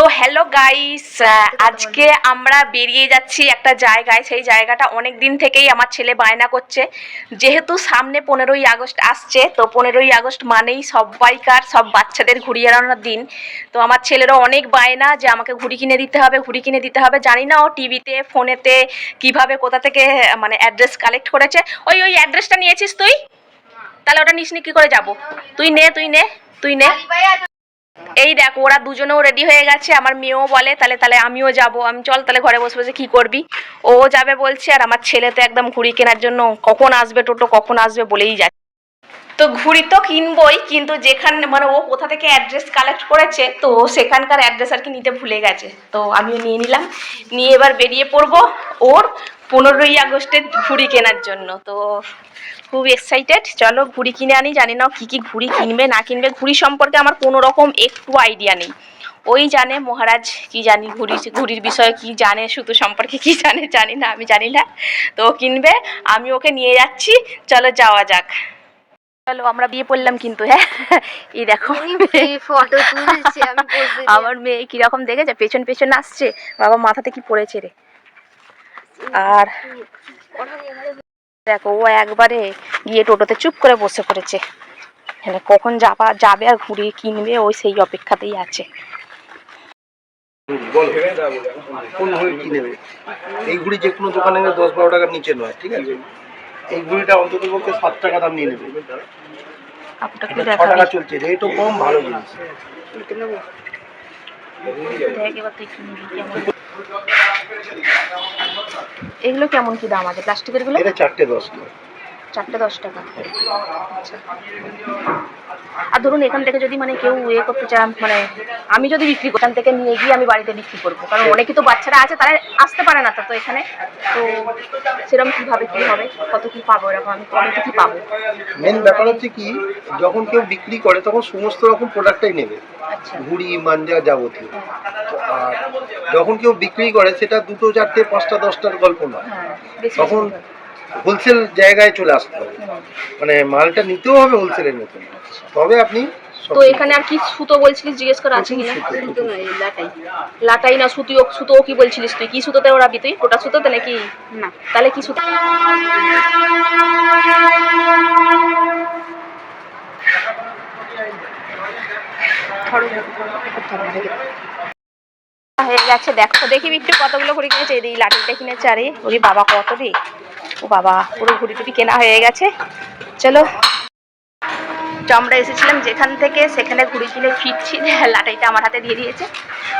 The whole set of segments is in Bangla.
তো হ্যালো গাইস আজকে আমরা বেরিয়ে যাচ্ছি একটা জায়গায়। সেই জায়গাটা অনেক দিন থেকেই আমার ছেলে বায়না করছে। যেহেতু সামনে পনেরোই আগস্ট আসছে তো পনেরোই আগস্ট মানেই সবাইকার সব বাচ্চাদের ঘুরিয়ে বেড়ানোর দিন। তো আমার ছেলেরও অনেক বায়না যে আমাকে ঘুড়ি কিনে দিতে হবে ঘুড়ি কিনে দিতে হবে। জানি না ও টিভিতে ফোনেতে কীভাবে কোথা থেকে মানে অ্যাড্রেস কালেক্ট করেছে। ওই ওই অ্যাড্রেসটা নিয়েছিস তুই? তাহলে ওটা নিস নি কি করে যাব? তুই নে তুই নে তুই নে। এই দেখ, ওরা দুজনেও রেডি হয়ে গেছে, আমার মেয়েও বলে, তাহলে তাহলে আমিও যাব। আমি, চল তাহলে ঘরে বসে বসে কি করবি? ও যাবে বলছে, আর আমার ছেলে তো একদম ঘুড়ি কেনার জন্য, কখন আসবে টোটো, কখন আসবে বলেই যাচ্ছে। তো ঘুড়ি তো কিনবই, কিন্তু যেখানে মানে ও কোথা থেকে অ্যাড্রেস কালেক্ট করেছে, তো সেখানকার অ্যাড্রেস আর কি নিতে ভুলে গেছে। তো আমিও নিয়ে নিলাম, নিয়ে এবার বেরিয়ে পড়ব ওর পনেরোই আগস্টে ঘুড়ি কেনার জন্য। তো খুব এক্সাইটেড চলো ঘুড়ি কিনে আনি জানি না কি কি ঘুড়ি কিনবে না কিনবে। ঘুড়ি সম্পর্কে আমার কোনো রকম একটু আইডিয়া নেই। ওই জানে মহারাজ কি জানি ঘুড়ি ঘুড়ির বিষয়ে কি জানে সুতো সম্পর্কে কি জানে জানি না আমি জানি না। তো ও কিনবে আমি ওকে নিয়ে যাচ্ছি। চলো যাওয়া যাক। চলো আমরা বিয়ে পড়লাম কিন্তু হ্যাঁ? এই দেখো আমার মেয়ে কীরকম দেখেছে? পেছন পেছন আসছে। বাবা মাথাতে কি পড়েছে রে? আর দেখো ও একবারে গিয়ে টোটোতে চুপ করে বসে পড়েছে। মানে কখন যাবা যাবে আর ঘুরিয়ে কিনবে ওই সেই অপেক্ষাতেই আছে। কোন ঘড়ি কি এই ঘড়ি যে কোনো দোকানে দশ বারো টাকার নিচে নয় ঠিক আছে? এই ঘড়িটা অন্তত পক্ষে সাত টাকা দাম নিয়ে নেবে। ছ টাকা চলছে রেটও কম ভালো জিনিস। দেখ এবার তুই কি কেমন এগুলো কেমন কি দাম আছে? প্লাস্টিকেরগুলো এটা চারটে দশ চারটে দশ টাকা। আচ্ছা আর ধরুন এখান থেকে যদি মানে কেউ ইয়ে করতে চান মানে আমি যদি বিক্রি করি এখান থেকে নিয়ে গিয়ে আমি বাড়িতে বিক্রি করব। কারণ অনেকে তো বাচ্চারা আছে তারা আসতে পারে না তো এখানে। তো সেরকম কীভাবে কী হবে? কত কী পাবো এরকম? আমি কত কী পাবো? মেন ব্যাপার হচ্ছে কি যখন কেউ বিক্রি করে তখন সমস্ত রকম প্রোডাক্টটাই নেবে। আচ্ছা। ঘুড়ি মাঞ্জা যাবতীয়। আর যখন কেউ বিক্রি করে সেটা দুটো চারটে পাঁচটা দশটার গল্প নয়। হ্যাঁ তখন। হোলসেল জায়গায় চলে আসতে হবে। মানে মালটা নিতেও হবে হোলসেলের মতন তবে আপনি তো এখানে আর কি সুতো বলছিলিস জিজ্ঞেস করে আছে কিনা? লাটাই। লাটাই না সুতিও সুতোও কি বলছিলিস তুই? কি সুতোতে ওরাবি তুই গোটা সুতোতে নাকি? না। তাহলে কি সুতো? হয়ে গেছে দেখো। দেখি একটু কতগুলো ঘুড়ি কিনেছে। এই লাঠিটা কিনেছে আরে ওরে বাবা কত রে? ও বাবা পুরো ঘুড়ি টুড়ি কেনা হয়ে গেছে। চলো। তো আমরা এসেছিলাম যেখান থেকে সেখানে ঘুড়ি কিনে ফিরছি। লাটাইটা আমার হাতে দিয়ে দিয়েছে।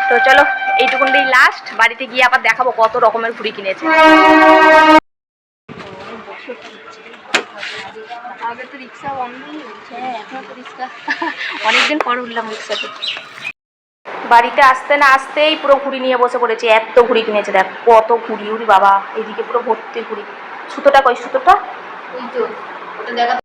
তো চলো এইটুকুনটাই লাস্ট বাড়িতে গিয়ে আবার দেখাবো কত রকমের ঘুড়ি কিনেছে। আগে তো রিক্সা বন্ধই হয়েছে এখন তো রিক্সা। অনেকদিন পর উঠলাম রিক্সাতে। বাড়িতে আসতে না আসতেই পুরো ঘুড়ি নিয়ে বসে পড়েছে। এত ঘুড়ি কিনেছে দেখ কত ঘুড়ি উড়ি বাবা এদিকে পুরো ভর্তি ঘুড়ি। সুতোটা কই সুতোটা?